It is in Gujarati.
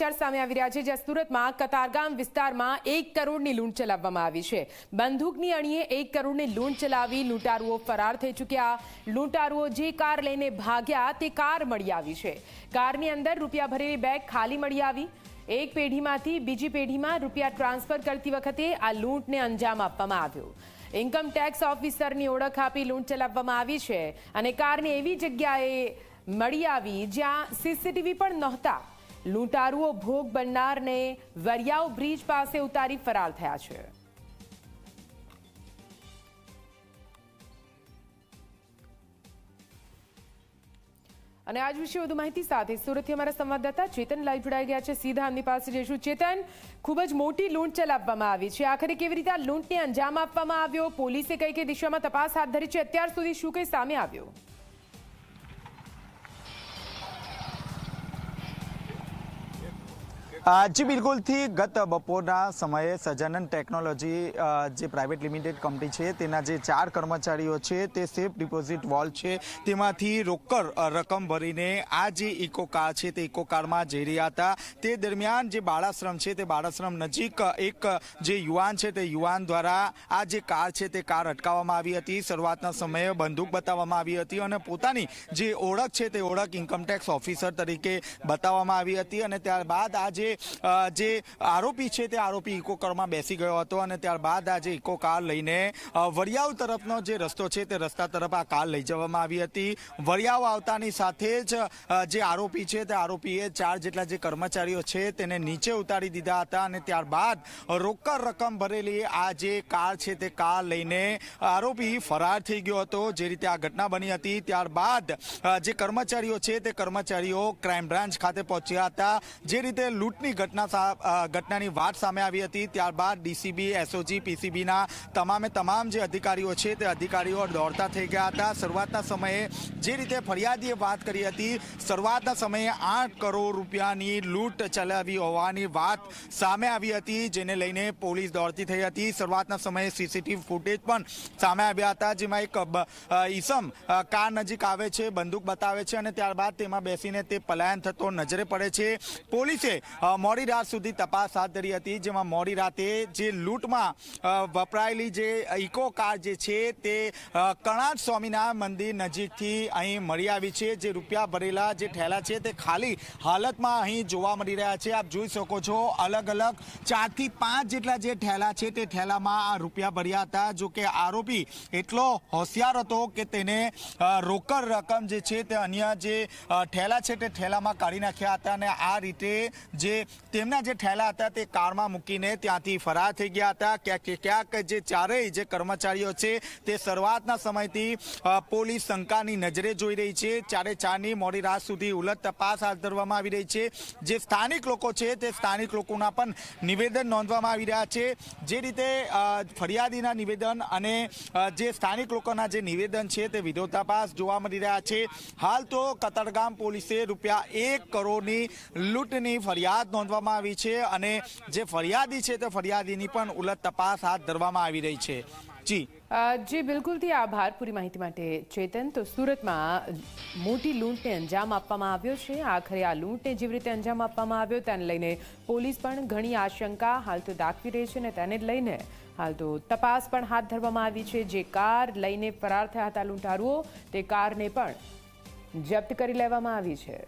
સામે આવી રહ્યા છે, જ્યાં સુરતમાં કતારગામ વિસ્તારમાં એક કરોડની લૂંટ ચલાવવામાં આવી છે. બંદૂકની અણીએ એક કરોડની લૂંટ ચલાવી લૂંટારુઓ ફરાર થઈ ચૂક્યા. લૂંટારુઓ જે કાર લઈને ભાગ્યા, તે કાર મળી આવી છે. કારની અંદર રૂપિયા ભરેલી બેગ ખાલી મળી આવી. એક પેઢીમાંથી બીજી પેઢીમાં રૂપિયા ટ્રાન્સફર કરતી વખતે આ લૂંટને અંજામ આપવામાં આવ્યો. ઇન્કમ ટેક્સ ઓફિસરની ઓળખ આપી લૂંટ ચલાવવામાં આવી છે અને કારને એવી જગ્યાએ મળી આવી જ્યાં સીસીટીવી પણ નહોતા. લૂંટારુઓ ભોગ બનનારને વરિયાવ બ્રિજ પાસે ઉતારી ફરાર થયા છે. અને આજ વિશે વધુ માહિતી સાથે સુરતથી અમારા સંવાદદાતા ચેતન લાઈવ જોડાઈ ગયા છે. સીધા એમની પાસે જઈશું. ચેતન, ખૂબ જ મોટી લૂંટ ચલાવવામાં આવી છે. આખરે કેવી રીતે આ લૂંટને અંજામ આપવામાં આવ્યો? પોલીસે કઈ કઈ દિશામાં તપાસ હાથ ધરી છે? અત્યાર સુધી શું કઈ સામે આવ્યું? જી બિલકુલથી ગત બપોરના સમયે સજાનન ટેકનોલોજી જે પ્રાઇવેટ લિમિટેડ કંપની છે, તેના જે ચાર કર્મચારીઓ છે, તે સેફ ડિપોઝિટ વોલ છે, તેમાંથી રોકડ રકમ ભરીને આ જે ઇકો કાર છે, તે ઇકો કારમાં જઈ રહ્યા હતા. તે દરમિયાન જે બાળાશ્રમ છે, તે બાળાશ્રમ નજીક એક, જે યુવાન છે, તે યુવાન દ્વારા આ જે કાર છે, તે કાર અટકાવવામાં આવી હતી. શરૂઆતના સમયે બંદૂક બતાવવામાં આવી હતી અને પોતાની જે ઓળખ છે, તે ઓળખ ઇન્કમટેક્સ ઓફિસર તરીકે બતાવવામાં આવી હતી અને ત્યારબાદ આ જે અ, જે આરોપી છે તે આરોપી ઇકો બેસી ગયો હતો અને ત્યારબાદ આ જે ઇકો કાર લઈને વરિયાવ તરફનો જે રસ્તો છે તે રસ્તા તરફ આ કાર લઈ જવામાં આવી હતી. વરિયાવ આવતાની સાથે જ જે આરોપી છે તે આરોપીએ ચાર જેટલા જે કર્મચારીઓ છે તેને નીચે ઉતારી દીધા હતા અને ત્યારબાદ રોકડ રકમ ભરેલી આ જે કાર છે તે કાર લઈને આરોપી ફરાર થઈ ગયો હતો. જે રીતે આ ઘટના બની હતી. ત્યારબાદ જે કર્મચારીઓ છે તે કર્મચારીઓ ક્રાઇમ બ્રાન્ચ ખાતે પહોંચ્યા હતા. જે રીતે લૂંટની ઘટના ઘટનાની વાત સામે આવી હતી. ત્યારબાદ ડીસીબી, એસઓજી, પીસીબીના તમામે તમામ જે અધિકારીઓ છે તે અધિકારીઓ દોડતા થઈ ગયા હતા. શરૂઆતના સમયે જે રીતે ફરિયાદીએ વાત કરી હતી, શરૂઆતના સમયે આઠ કરોડ રૂપિયાની લૂંટ ચલાવી હોવાની વાત સામે આવી હતી, જેને લઈને પોલીસ દોડતી થઈ હતી. શરૂઆતના સમયે સીસીટીવી ફૂટેજ પણ સામે આવ્યા હતા, જેમાં એક ઈસમ કાર નજીક આવે છે, બંદૂક બતાવે છે અને ત્યારબાદ તેમાં બેસીને તે પલાયન થતો નજરે પડે છે. પોલીસે મોડી રાત સુધી તપાસ હાથ ધરી હતી જેમાં મોડી રાતે જે લૂંટમાં વપરાયેલી જે ઇકો કાર જે છે તે અ, સ્વામીના મંદિર નજીકથી અહીં મળી આવી છે જે રૂપિયા ભરેલા જે ઠેલા છે તે ખાલી હાલતમાં અહીં જોવા મળી રહ્યા છે. આપ જોઈ શકો છો અલગ અલગ ચારથી પાંચ જેટલા જે ઠેલા છે તે ઠેલામાં આ રૂપિયા ભર્યા હતા. જો કે આરોપી એટલો હોશિયાર હતો કે તેને રોકડ રકમ જે છે તે અન્ય જે ઠેલા છે તે ઠેલામાં કાઢી નાખ્યા હતા અને આ રીતે જે તેમના જે ઠેલા હતા તે કારમાં મૂકીને ત્યાંથી ફરાર થઈ ગયા હતા. ક્યાંક ક્યાંક જે ચારેય જે કર્મચારીઓ છે તે શરૂઆતના સમયથી પોલીસ શંકાની નજરે જોઈ રહી છે. ચારે ચારની મોડી રાત સુધી ઉલટ તપાસ હાથ ધરવામાં આવી રહી છે. જે સ્થાનિક લોકો છે તે સ્થાનિક લોકોના પણ નિવેદન નોંધવામાં આવી રહ્યા છે. જે રીતે ફરિયાદીના નિવેદન અને જે સ્થાનિક લોકોના જે નિવેદન છે તે વિરોધાભાસ જોવા મળી રહ્યા છે. હાલ તો કતારગામ પોલીસે રૂપિયા એક કરોડની લૂંટની ફરિયાદ નોંધવામાં આવી છે અને જે ફરિયાદી છે તે ફરિયાદીની પણ ઉલટ તપાસ હાથ ધરવામાં આવી રહી છે. જી. જે બિલકુલથી આભાર પૂરી માહિતી માટે, ચેતન. તો સુરતમાં મોટી લૂંટને અંજામ આપવામાં આવ્યો છે. આખરે આ લૂંટને જેવી રીતે અંજામ આપવામાં આવ્યો, તેને લઈને પોલીસ પણ ઘણી આશંકા હાલ તો દાખવી રહી છે અને તેને લઈને હાલ તો તપાસ પણ હાથ ધરવામાં આવી છે. જે કાર લઈને ફરાર થયા હતા લૂંટારુઓ, તે કારને પણ જપ્ત કરી લેવામાં આવી છે.